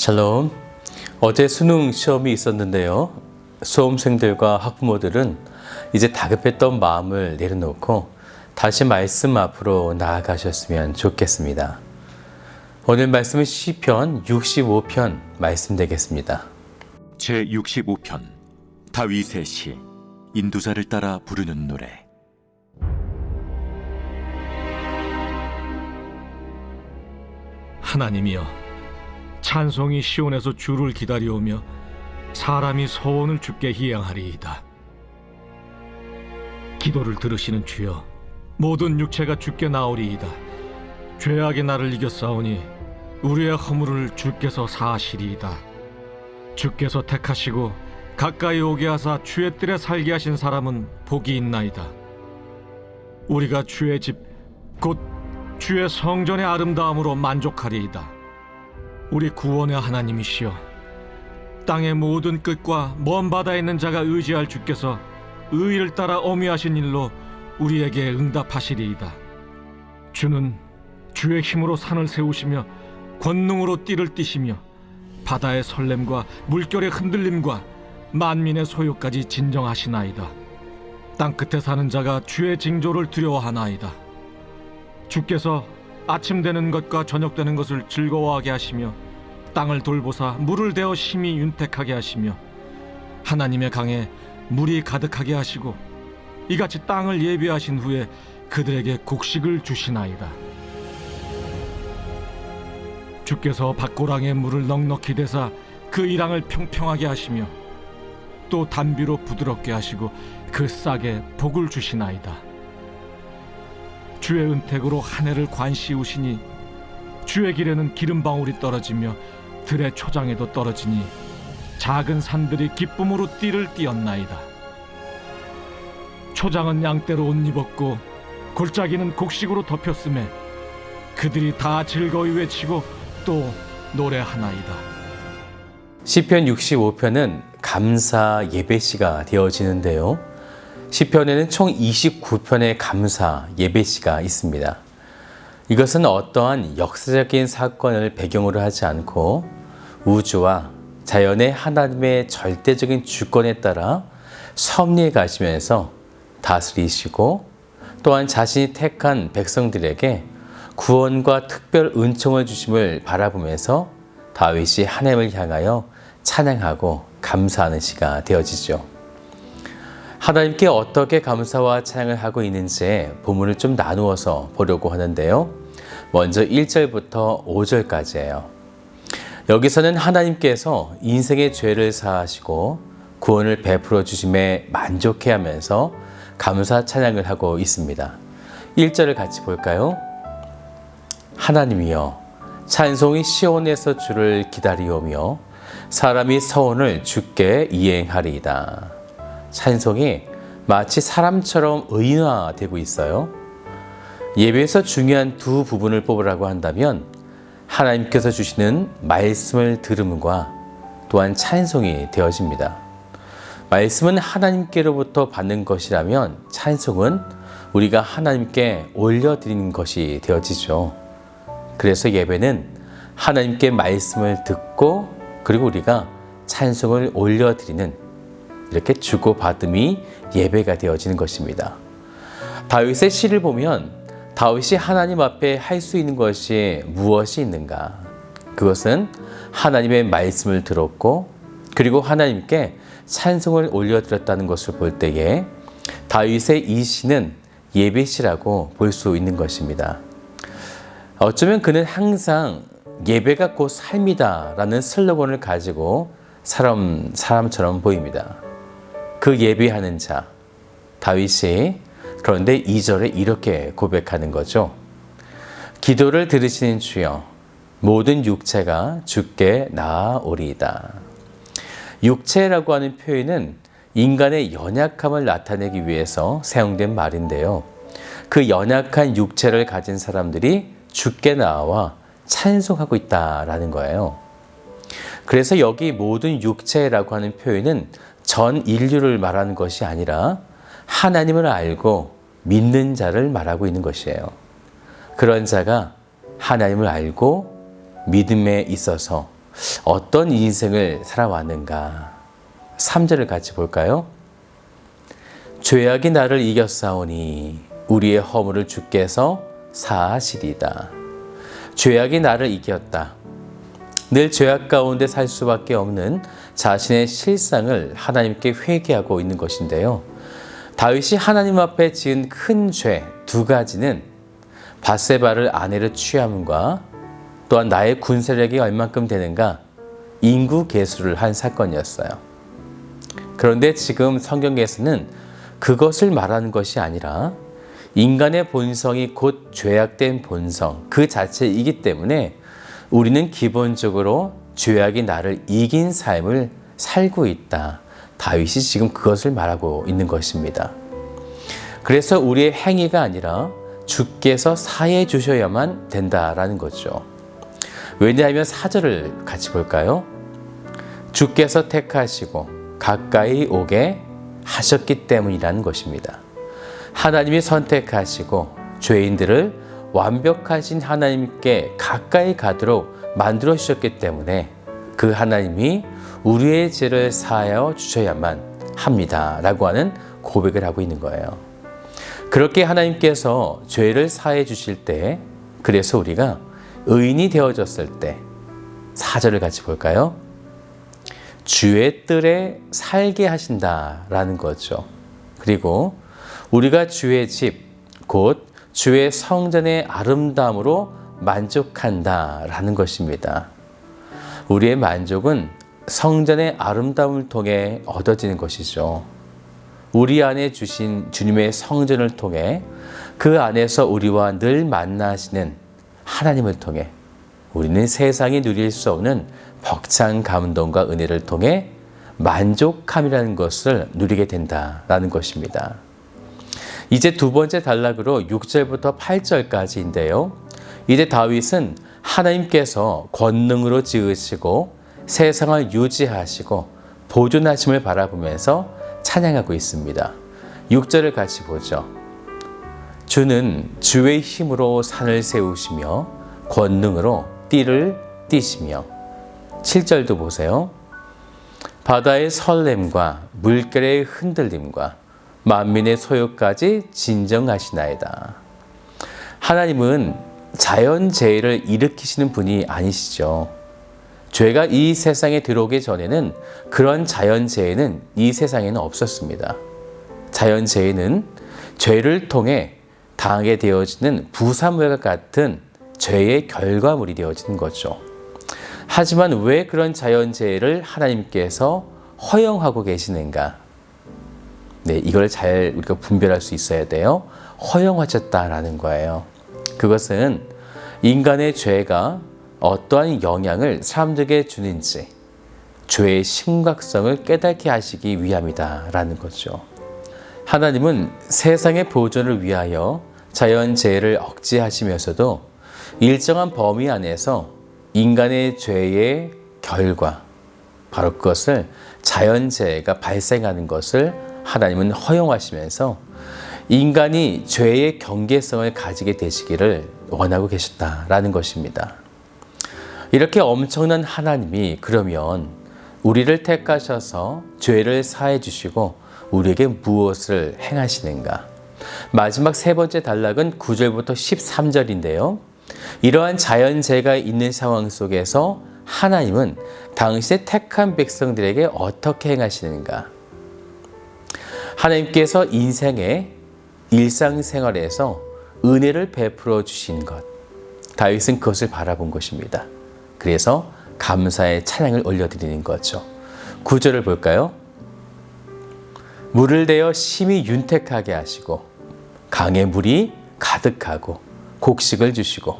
샬롬. 어제 수능 시험이 있었는데요. 수험생들과 학부모들은 이제 다급했던 마음을 내려놓고 다시 말씀 앞으로 나아가셨으면 좋겠습니다. 오늘 말씀은 시편 65편 말씀 되겠습니다. 제 65편 다윗의 시 인도자를 따라 부르는 노래 하나님이여 찬송이 시온에서 주를 기다려오며 사람이 소원을 주께 희양하리이다. 기도를 들으시는 주여 모든 육체가 주께 나오리이다. 죄악의 나를 이겼사오니 우리의 허물을 주께서 사하시리이다. 주께서 택하시고 가까이 오게 하사 주의 뜰에 살게 하신 사람은 복이 있나이다. 우리가 주의 집 곧 주의 성전의 아름다움으로 만족하리이다. 우리 구원의 하나님이시여 땅의 모든 끝과 먼 바다에 있는 자가 의지할 주께서 의를 따라 어미하신 일로 우리에게 응답하시리이다. 주는 주의 힘으로 산을 세우시며 권능으로 띠를 띠시며 바다의 설렘과 물결의 흔들림과 만민의 소요까지 진정하시나이다. 땅 끝에 사는 자가 주의 징조를 두려워하나이다. 주께서 아침 되는 것과 저녁 되는 것을 즐거워하게 하시며 땅을 돌보사 물을 대어 심히 윤택하게 하시며 하나님의 강에 물이 가득하게 하시고 이같이 땅을 예비하신 후에 그들에게 곡식을 주시나이다. 주께서 밭고랑에 물을 넉넉히 대사 그 이랑을 평평하게 하시며 또 단비로 부드럽게 하시고 그 싹에 복을 주시나이다. 주의 은택으로 한 해를 관시우시니 주의 길에는 기름 방울이 떨어지며 들의 초장에도 떨어지니 작은 산들이 기쁨으로 띠를 띠었나이다. 초장은 양떼로 옷 입었고 골짜기는 곡식으로 덮였음에 그들이 다 즐거이 외치고 또 노래하나이다. 시편 65편은 감사 예배시가 되어지는데요. 시편에는 총 29편의 감사 예배시가 있습니다. 이것은 어떠한 역사적인 사건을 배경으로 하지 않고 우주와 자연의 하나님의 절대적인 주권에 따라 섭리해 가시면서 다스리시고 또한 자신이 택한 백성들에게 구원과 특별 은총을 주심을 바라보면서 다윗이 하나님을 향하여 찬양하고 감사하는 시가 되어지죠. 하나님께 어떻게 감사와 찬양을 하고 있는지 본문을 좀 나누어서 보려고 하는데요. 먼저 1절부터 5절까지예요. 여기서는 하나님께서 인생의 죄를 사하시고 구원을 베풀어 주심에 만족해 하면서 감사 찬양을 하고 있습니다. 1절을 같이 볼까요? 하나님이여 찬송이 시온에서 주를 기다리오며 사람이 서원을 주께 이행하리이다. 찬송이 마치 사람처럼 의인화되고 있어요. 예배에서 중요한 두 부분을 뽑으라고 한다면 하나님께서 주시는 말씀을 들음과 또한 찬송이 되어집니다. 말씀은 하나님께로부터 받는 것이라면 찬송은 우리가 하나님께 올려드리는 것이 되어지죠. 그래서 예배는 하나님께 말씀을 듣고 그리고 우리가 찬송을 올려드리는 이렇게 주고받음이 예배가 되어지는 것입니다. 다윗의 시를 보면 다윗이 하나님 앞에 할 수 있는 것이 무엇이 있는가? 그것은 하나님의 말씀을 들었고 그리고 하나님께 찬송을 올려드렸다는 것을 볼 때에 다윗의 이 시는 예배시라고 볼 수 있는 것입니다. 어쩌면 그는 항상 예배가 곧 삶이다라는 슬로건을 가지고 사람, 사람처럼 보입니다. 그 예배하는 자, 다윗이 그런데 2절에 이렇게 고백하는 거죠. 기도를 들으시는 주여, 모든 육체가 주께 나아오리이다. 육체라고 하는 표현은 인간의 연약함을 나타내기 위해서 사용된 말인데요. 그 연약한 육체를 가진 사람들이 주께 나와 찬송하고 있다라는 거예요. 그래서 여기 모든 육체라고 하는 표현은 전 인류를 말하는 것이 아니라 하나님을 알고 믿는 자를 말하고 있는 것이에요. 그런 자가 하나님을 알고 믿음에 있어서 어떤 인생을 살아왔는가? 3절을 같이 볼까요? 죄악이 나를 이겼사오니 우리의 허물을 주께서 사하시리다. 죄악이 나를 이겼다. 늘 죄악 가운데 살 수밖에 없는 자신의 실상을 하나님께 회개하고 있는 것인데요. 다윗이 하나님 앞에 지은 큰 죄 두 가지는 바세바를 아내로 취함과 또한 나의 군세력이 얼만큼 되는가 인구 계수를 한 사건이었어요. 그런데 지금 성경에서는 그것을 말하는 것이 아니라 인간의 본성이 곧 죄악된 본성 그 자체이기 때문에 우리는 기본적으로 죄악이 나를 이긴 삶을 살고 있다. 다윗이 지금 그것을 말하고 있는 것입니다. 그래서 우리의 행위가 아니라 주께서 사해 주셔야만 된다라는 거죠. 왜냐하면 사절을 같이 볼까요? 주께서 택하시고 가까이 오게 하셨기 때문이라는 것입니다. 하나님이 선택하시고 죄인들을 완벽하신 하나님께 가까이 가도록 만들어 주셨기 때문에 그 하나님이 우리의 죄를 사하여 주셔야만 합니다. 라고 하는 고백을 하고 있는 거예요. 그렇게 하나님께서 죄를 사해 주실 때, 그래서 우리가 의인이 되어졌을 때, 사절을 같이 볼까요? 주의 뜰에 살게 하신다라는 거죠. 그리고 우리가 주의 집, 곧 주의 성전의 아름다움으로 만족한다 라는 것입니다. 우리의 만족은 성전의 아름다움을 통해 얻어지는 것이죠. 우리 안에 주신 주님의 성전을 통해 그 안에서 우리와 늘 만나시는 하나님을 통해 우리는 세상이 누릴 수 없는 벅찬 감동과 은혜를 통해 만족함이라는 것을 누리게 된다라는 것입니다. 이제 두 번째 단락으로 6절부터 8절까지인데요. 이제 다윗은 하나님께서 권능으로 지으시고 세상을 유지하시고 보존하심을 바라보면서 찬양하고 있습니다. 6절을 같이 보죠. 주는 주의 힘으로 산을 세우시며 권능으로 띠를 띠시며 7절도 보세요. 바다의 설렘과 물결의 흔들림과 만민의 소요까지 진정하시나이다. 하나님은 자연재해를 일으키시는 분이 아니시죠. 죄가 이 세상에 들어오기 전에는 그런 자연재해는 이 세상에는 없었습니다. 자연재해는 죄를 통해 당하게 되어지는 부산물과 같은 죄의 결과물이 되어지는 거죠. 하지만 왜 그런 자연재해를 하나님께서 허용하고 계시는가? 네, 이걸 잘 우리가 분별할 수 있어야 돼요. 허용하셨다라는 거예요. 그것은 인간의 죄가 어떠한 영향을 사람들에게 주는지 죄의 심각성을 깨닫게 하시기 위함이다라는 거죠. 하나님은 세상의 보존을 위하여 자연재해를 억제하시면서도 일정한 범위 안에서 인간의 죄의 결과, 바로 그것을 자연재해가 발생하는 것을 하나님은 허용하시면서 인간이 죄의 경계성을 가지게 되시기를 원하고 계셨다라는 것입니다. 이렇게 엄청난 하나님이 그러면 우리를 택하셔서 죄를 사해 주시고 우리에게 무엇을 행하시는가? 마지막 세 번째 단락은 9절부터 13절인데요. 이러한 자연재해가 있는 상황 속에서 하나님은 당시의 택한 백성들에게 어떻게 행하시는가? 하나님께서 인생의 일상생활에서 은혜를 베풀어 주신 것. 다윗은 그것을 바라본 것입니다. 그래서 감사의 찬양을 올려드리는 거죠. 구절을 볼까요? 물을 대어 심히 윤택하게 하시고 강의 물이 가득하고 곡식을 주시고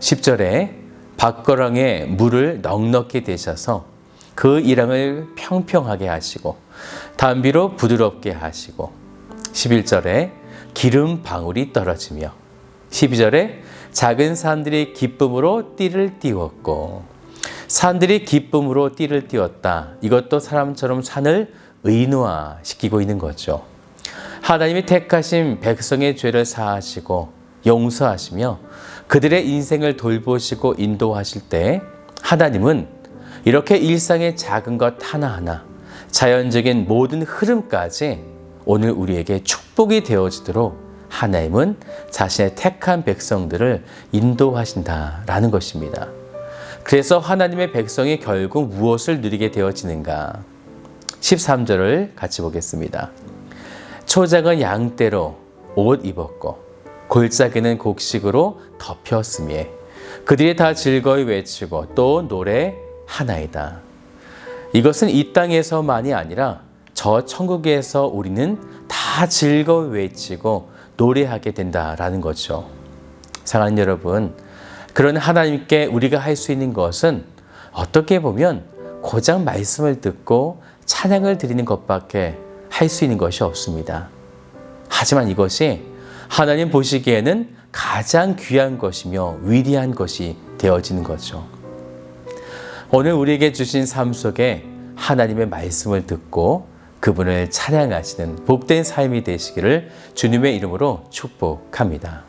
10절에 밭거랑에 물을 넉넉히 대셔서 그 일항을 평평하게 하시고 담비로 부드럽게 하시고 11절에 기름 방울이 떨어지며 12절에 작은 산들이 기쁨으로 띠를 띄웠고 산들이 기쁨으로 띠를 띄웠다. 이것도 사람처럼 산을 의인화시키고 있는 거죠. 하나님이 택하신 백성의 죄를 사하시고 용서하시며 그들의 인생을 돌보시고 인도하실 때 하나님은 이렇게 일상의 작은 것 하나하나, 자연적인 모든 흐름까지 오늘 우리에게 축복이 되어지도록 하나님은 자신의 택한 백성들을 인도하신다라는 것입니다. 그래서 하나님의 백성이 결국 무엇을 누리게 되어지는가? 13절을 같이 보겠습니다. 초장은 양떼로 옷 입었고 골짜기는 곡식으로 덮였음에 그들이 다 즐거이 외치고 또 노래 하나이다. 이것은 이 땅에서만이 아니라 저 천국에서 우리는 다 즐거이 외치고 노래하게 된다라는 거죠. 사랑하는 여러분, 그런 하나님께 우리가 할 수 있는 것은 어떻게 보면 고장 말씀을 듣고 찬양을 드리는 것밖에 할 수 있는 것이 없습니다. 하지만 이것이 하나님 보시기에는 가장 귀한 것이며 위대한 것이 되어지는 거죠. 오늘 우리에게 주신 삶 속에 하나님의 말씀을 듣고 그분을 찬양하시는 복된 삶이 되시기를 주님의 이름으로 축복합니다.